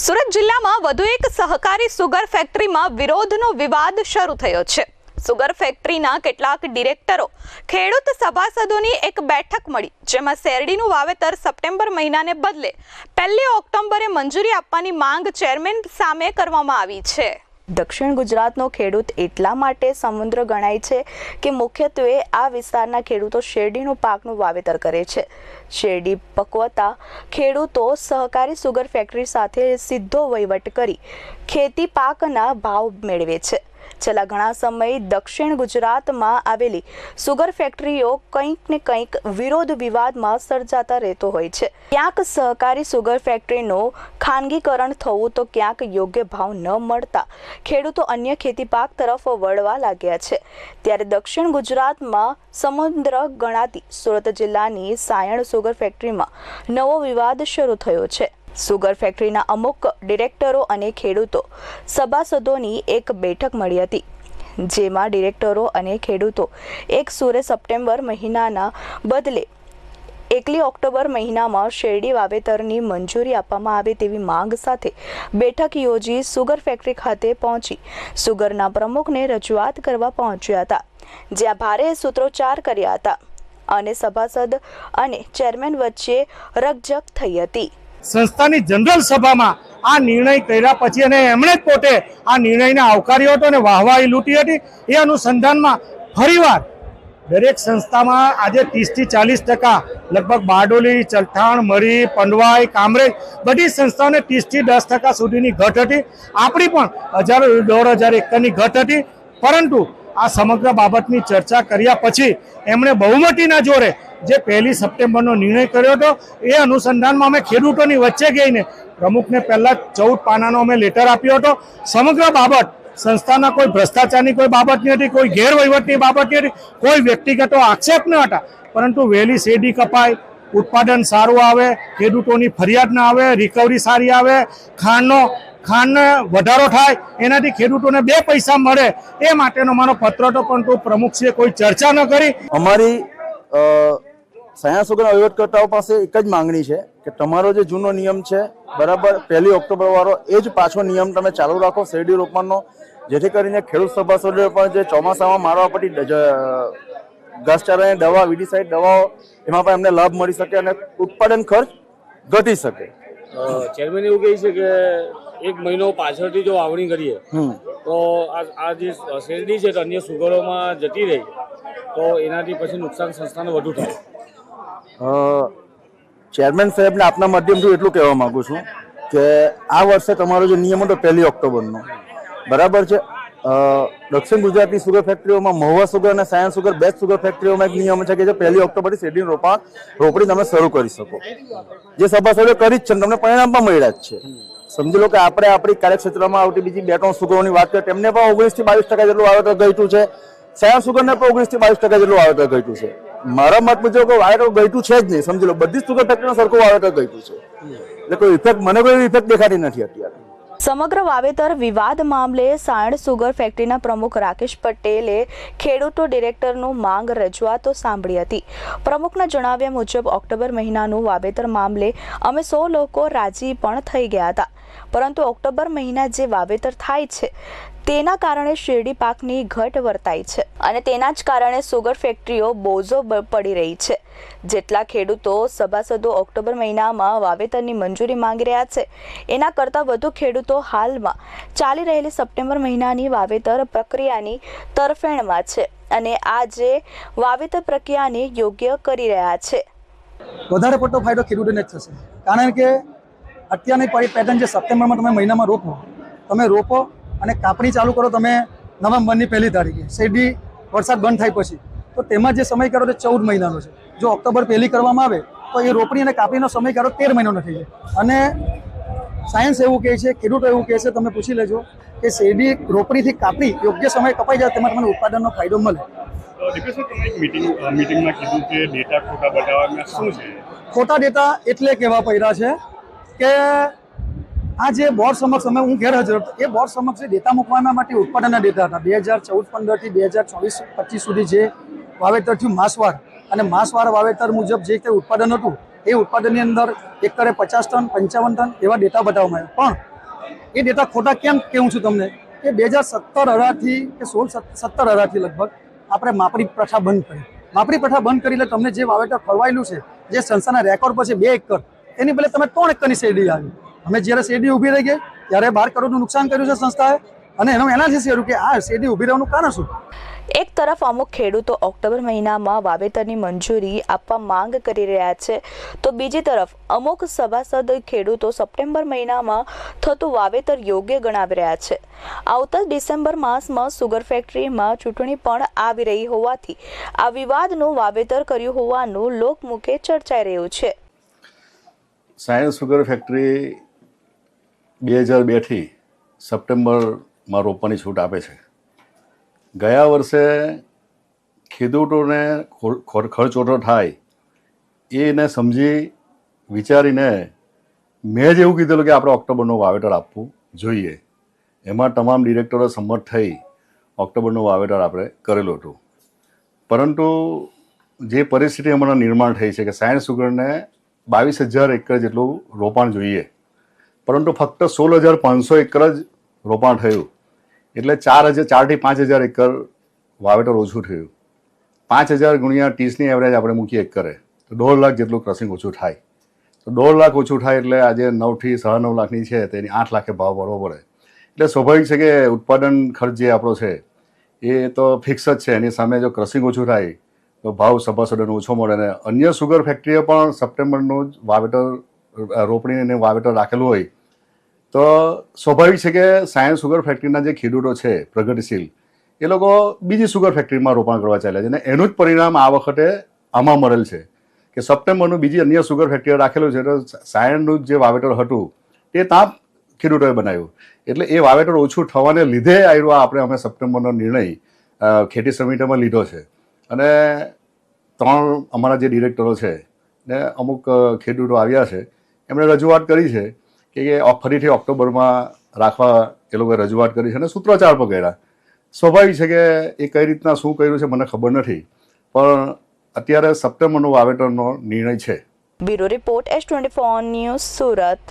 સુરત જિલ્લામાં વધુ એક સહકારી સુગર ફેક્ટરીમાં વિરોધનો વિવાદ શરૂ થયો છે. સુગર ફેક્ટરીના કેટલાક ડિરેક્ટરો, ખેડૂત સભાસદોની એક બેઠક મળી, જેમાં શેરડીનું વાવેતર સપ્ટેમ્બર મહિનાને બદલે પહેલી ઓક્ટોબરે મંજૂરી આપવાની માંગ ચેરમેન સામે કરવામાં આવી છે. દક્ષિણ ગુજરાતનો ખેડૂત એટલા માટે સમુદ્ર ગણાય છે કે મુખ્યત્વે આ વિસ્તારના ખેડૂતો શેરડીનું પાકનું વાવેતર કરે છે. શેરડી પકવતા ખેડૂતો સહકારી સુગર ફેક્ટરી સાથે સીધો વહીવટ કરી ખેતી પાકના ભાવ મેળવે છે. છેલ્લા ઘણા સમય દક્ષિણ ગુજરાતમાં આવેલી સુગર ફેક્ટરીઓ કંઈક ને કંઈક વિરોધ વિવાદમાં સર્જાતા રહેતો હોય છે. ક્યાંક સહકારી સુગર ફેક્ટરીનું ખાનગીકરણ થવું તો ક્યાંક યોગ્ય ભાવ ન મળતા ખેડૂતો અન્ય ખેતી પાક તરફ વળવા લાગ્યા છે. ત્યારે દક્ષિણ ગુજરાતમાં સમુદ્ર ગણાતી સુરત જિલ્લાની સાયણ સુગર ફેક્ટરીમાં નવો વિવાદ શરૂ થયો છે. સુગર ફેક્ટરીના અમુક ડિરેક્ટરો અને ખેડૂતો સભાસદોની એક બેઠક મળી હતી, જેમાં ડિરેક્ટરો અને ખેડૂતો એક સુરે સપ્ટેમ્બર મહિનાના બદલે એકલી ઓક્ટોબર મહિનામાં શેરડી વાવેતરની મંજૂરી આપવામાં આવે તેવી માંગ સાથે બેઠક યોજી સુગર ફેક્ટરી ખાતે પહોંચી સુગરના પ્રમુખને રજૂઆત કરવા પહોંચ્યા હતા, જ્યાં ભારે સૂત્રોચ્ચાર કર્યા હતા અને સભાસદ અને ચેરમેન વચ્ચે રકઝક થઈ હતી. સંસ્થાની જનરલ સભામાં આ નિર્ણય કર્યા પછી અને એમણે જ પોતે આ નિર્ણયને આવકાર્યો હતો અને વાહવાહી લૂંટી હતી. એ અનુસંધાનમાં ફરીવાર દરેક સંસ્થામાં આજે ત્રીસથી ચાલીસ ટકા, લગભગ બારડોલી, ચલથાણ, મરી, પંડવાઈ, કામરેજ બધી સંસ્થાઓને ત્રીસથી દસ ટકા સુધીની ઘટ હતી. આપણી પણ હજારો, દોઢ હજાર એકરની ઘટ હતી. પરંતુ આ સમગ્ર બાબતની ચર્ચા કર્યા પછી એમણે બહુમતીના જોરે જે પહેલી સપ્ટેમ્બરનો નિર્ણય કર્યો હતો, એ અનુસંધાનમાં અમે ખેડૂતોની વચ્ચે ગઈને પ્રમુખને પહેલાં ચૌદ પાનાનો અમે લેટર આપ્યો હતો. સમગ્ર બાબત, સંસ્થાના કોઈ ભ્રષ્ટાચારની કોઈ બાબત નહીં હતી, કોઈ ગેરવહીવટની બાબત નહીં હતી, કોઈ વ્યક્તિગતો આક્ષેપ ન હતા. પરંતુ વહેલી શેરડી કપાય, ઉત્પાદન સારું આવે, ખેડૂતોની ફરિયાદ ના આવે રિકવરી સારી આવે, ખાંડનો, ખાંડને વધારો થાય, એનાથી ખેડૂતોને બે પૈસા મળે, એ માટેનો મારો પત્ર હતો, પરંતુ પ્રમુખશ્રીએ કોઈ ચર્ચા ન કરી. અમારી અ, સયા સુગરના વહીવટકર્તાઓ પાસે એક જ માંગણી છે કે તમારો જે જૂનો નિયમ છે બરાબર પહેલી ઓક્ટોબર વાળો એ જ પાછો નિયમ તમે ચાલુ રાખો શેરડી રોપણનો જેથી કરીને ખેડૂત સભાસદોએ પણ જે ચોમાસામાં મારવા પડી ઘાસચારાની દવા વિડીસાઇડ દવાઓ એમાં પણ એમને લાભ મળી શકે અને ઉત્પાદન ખર્ચ ઘટી શકે. ચેરમેન એવું કહે છે કે એક મહિનો પાછળથી જો વાવણી કરીએ તો આ જે શેરડી છે અન્ય સુગરોમાં જતી રહી તો એનાથી પછી નુકસાન સંસ્થાને વધુ થાય. ચેરમેન સાહેબને આપના માધ્યમથી એટલું કહેવા માગું છું કે આ વર્ષે તમારો જે નિયમ હતો પહેલી ઓક્ટોબરનો, બરાબર છે? દક્ષિણ ગુજરાતની સુગર ફેક્ટરીઓમાં મહુવા સુગર અને સાયન્સ સુગર બે સુગર ફેક્ટરીઓમાં એક નિયમ છે કે જે પહેલી ઓક્ટોબરથી શેરડી રોપાણ રોપણી તમે શરૂ કરી શકો. જે સભાસદો કરી જ છે તમને પરિણામ પણ મળ્યા જ છે. સમજી લો કે આપણે આપણી કાર્યક્ષેત્રમાં આવતી બીજી બે ત્રણ સુગરોની વાત કરીએ, તેમને પણ ઓગણીસથી બાવીસ ટકા જેટલું વાવેતર ઘટ્યું છે. સાયન્સ સુગરને પણ ઓગણીસથી બાવીસ ટકા જેટલું વાવેતર ઘટ્યું છે. મારા મત મુજબ વાવેતર ઘટ્યું છે જ નહીં. સમજી લો, બધી સુગર ફેક્ટરીનો સરખો વાવેતર ઘટ્યું છે. એટલે કોઈ ઇફેક્ટ મને કોઈ ઇફેક્ટ દેખાતી નથી અત્યારે. સમગ્ર વાવેતર વિવાદ મામલે સાયણ સુગર ફેક્ટરીના પ્રમુખ રાકેશ પટેલે ખેડૂતો ડિરેક્ટરનું માંગ રજૂઆતો સાંભળી હતી. પ્રમુખના જણાવ્યા મુજબ, ઓક્ટોબર મહિનાનું વાવેતર મામલે અમે સો લોકો રાજી પણ થઈ ગયા હતા. પરંતુ ઓક્ટોબર મહિના જે વાવેતર થાય છે તેના કારણે શેરડી પાકની ઘટ વર્તાય છે અને તેના જ કારણે સુગર ફેક્ટરીઓ બોજો પડી રહી છે. જેટલા ખેડૂતો સભાસદો ઓક્ટોબર મહિનામાં વાવેતરની મંજૂરી માંગી રહ્યા છે, એના કરતાં વધુ ખેડૂતો હાલમાં ચાલી રહેલી સપ્ટેમ્બર મહિનાની વાવેતર પ્રક્રિયાની તરફેણમાં છે અને આજે વાવેતર પ્રક્રિયાને યોગ્ય કરી રહ્યા છે. વધારે પડતો ફાયદો ખેડૂતોને જ થશે. કારણ કે અત્યારની પેટર્ન જે સપ્ટેમ્બરમાં તમે મહિનામાં રોપો, તમે રોપો અને કાપણી ચાલુ કરો તમે નવેમ્બરની પહેલી તારીખે. શેરડી વરસાદ બંધ થાય પછી. તો તેમાં જે સમયગાળો તે ચૌદ મહિનાનો છે. જો ઓક્ટોબર પહેલી કરવામાં આવે તો એ રોપણી અને કાપણીનો સમયગાળો તેર મહિનાનો થઈ જાય. અને સાયન્સ એવું કહે છે ખેડૂતો એવું કહે છે તમે પૂછી લેજો કે શેરડી રોપણીથી કાપણી યોગ્ય સમય કપાઈ જાય તેમાં તમને ઉત્પાદનનો ફાયદો મળે. ખોટા ડેટા એટલે કહેવા પડ્યા છે કે આ જે બોર્ડ સમક્ષ અમે હું ગેરહાજર હતો, એ બોર્ડ સમક્ષ ડેટા મૂકવાના માટે ઉત્પાદનના ડેટા હતા, બે હજાર ચૌદ પંદરથી બે હજાર ચોવીસ પચીસ સુધી જે વાવેતર થયું માસવાર અને માસવાર વાવેતર મુજબ જે કંઈ ઉત્પાદન હતું, એ ઉત્પાદનની અંદર એકરે પચાસ ટન, પંચાવન ટન એવા ડેટા બતાવવામાં આવ્યા. પણ એ ડેટા ખોટા કેમ કેવું છું તમને? કે બે હજાર સત્તર અઢારથી કે સોળ સત્તર અઢારથી લગભગ આપણે માપણી પ્રથા બંધ કરી. માપણી પ્રથા બંધ કરી એટલે તમને જે વાવેતર ફરવાયેલું છે, જે સંસ્થાના રેકોર્ડ પર છે બે એકર, એની બદલે તમે ત્રણ એકરની શેરડી આવી અમે જ્યારે શેરડી ઊભી રહી ગઈ ત્યારે બાર કરોડનું નુકસાન કર્યું છે સંસ્થાએ. અને એનું એનાલિસિસ કર્યું કે આ શેરડી ઊભી રહેવાનું કારણ શું? એક તરફ અમુક ખેડૂતો ઓક્ટોબર મહિનામાં વાવેતરની મંજૂરી આપવા માંગ કરી રહ્યા છે તો બીજી તરફ અમુક સભાસદ ખેડૂતો સપ્ટેમ્બર મહિનામાં થતું વાવેતર યોગ્ય ગણાવી રહ્યા છે. આવતા ડિસેમ્બર માસમાં સુગર ફેક્ટરીમાં ચૂંટણી પણ આવી રહી હોવાથી આ વિવાદનું વાવેતર કર્યું હોવાનું લોકમુખે ચર્ચાઈ રહ્યું છે. સાયન્સ સુગર ફેક્ટરી બે હજાર બેથી સપ્ટેમ્બરમાં રોપવાની છૂટ આપે છે. ગયા વર્ષે ખેડૂતોને ખર્ચ ઓછો થાય એને સમજી વિચારીને મેં જ એવું કીધેલું કે આપણે ઓક્ટોબરનું વાવેતર આપવું જોઈએ. એમાં તમામ ડિરેક્ટરો સંમત થઈ ઓક્ટોબરનું વાવેતર આપણે કરેલું હતું. પરંતુ જે પરિસ્થિતિ હમણાં નિર્માણ થઈ છે કે સાયન્સ સુગરને બાવીસ હજાર એકર જેટલું રોપાણ જોઈએ પરંતુ ફક્ત સોળ હજાર પાંચસો એકર જ રોપાણ થયું. એટલે ચાર હજાર, ચારથી પાંચ હજાર એકર વાવેતર ઓછું થયું. પાંચ હજાર ગુણ્યા ત્રીસની એવરેજ આપણે મૂકીએ એકરે. તો દોઢ લાખ જેટલું ક્રસિંગ ઓછું થાય. તો દોઢ લાખ ઓછું થાય એટલે આજે નવથી સાડા નવ લાખની છે, તેની આઠ લાખે ભાવ ભરવો પડે. એટલે સ્વાભાવિક છે કે ઉત્પાદન ખર્ચ જે આપણો છે, એ તો ફિક્સ જ છે. એની સામે જો ક્રસિંગ ઓછું થાય, તો ભાવ સભાસદોને ઓછો મળે અને અન્ય સુગર ફેક્ટરીએ પણ સપ્ટેમ્બરનું જ વાવેતર, રોપણીને રોપણી વાવેતર રાખેલું હોય તો સ્વાભાવિક છે કે સાયન્સ સુગર ફેક્ટરીના જે ખેડૂતો છે, પ્રગતિશીલ, એ લોકો બીજી સુગર ફેક્ટરીમાં રોપાણ કરવા ચાલ્યા છે અને એનું જ પરિણામ આ વખતે આમાં મળેલ છે કે સપ્ટેમ્બરનું બીજી અન્ય સુગર ફેક્ટરી રાખેલું છે, તો સાયન્સનું જે વાવેતર હતું, તે તાપ ખેડૂતોએ બનાવ્યું. એટલે એ વાવેતર ઓછું થવાને લીધે આવ્યો આપણે અમે સપ્ટેમ્બરનો નિર્ણય ખેતી સમિતિમાં લીધો છે. અને ત્રણ અમારા જે ડિરેક્ટરો છે ને અમુક ખેડૂતો આવ્યા છે, એમણે રજૂઆત કરી છે કે ફરીથી ઓક્ટોબરમાં રાખવા એ લોકોએ રજૂઆત કરી છે અને સૂત્રોચ્ચાર પણ કર્યા. સ્વાભાવિક છે કે એ કઈ રીતના શું કર્યું છે મને ખબર નથી, પણ અત્યારે સપ્ટેમ્બરનું વાવેતરનો નિર્ણય છે. Bureau report S twenty news Surat.